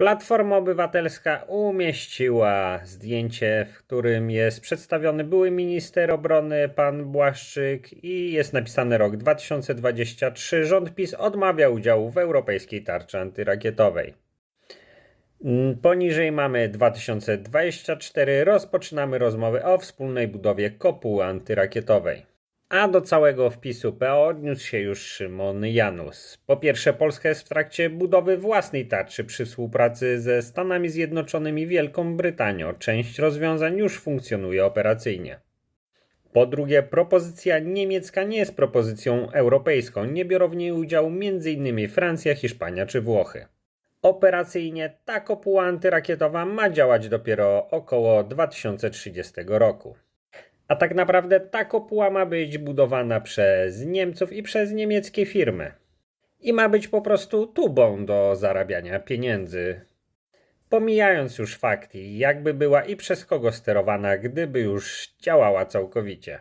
Platforma Obywatelska umieściła zdjęcie, w którym jest przedstawiony były minister obrony pan Błaszczyk i jest napisane rok 2023. Rząd PiS odmawia udziału w europejskiej tarczy antyrakietowej. Mm, Poniżej mamy 2024. Rozpoczynamy rozmowy o wspólnej budowie kopuły antyrakietowej. A do całego wpisu PO odniósł się już Szymon Janus. Po pierwsze, Polska jest w trakcie budowy własnej tarczy przy współpracy ze Stanami Zjednoczonymi i Wielką Brytanią. Część rozwiązań już funkcjonuje operacyjnie. Po drugie, propozycja niemiecka nie jest propozycją europejską. Nie biorą w niej udziału m.in. Francja, Hiszpania czy Włochy. Operacyjnie ta kopuła antyrakietowa ma działać dopiero około 2030 roku. A tak naprawdę ta kopuła ma być budowana przez Niemców i przez niemieckie firmy. I ma być po prostu tubą do zarabiania pieniędzy. Pomijając już fakty, jakby była i przez kogo sterowana, gdyby już działała całkowicie.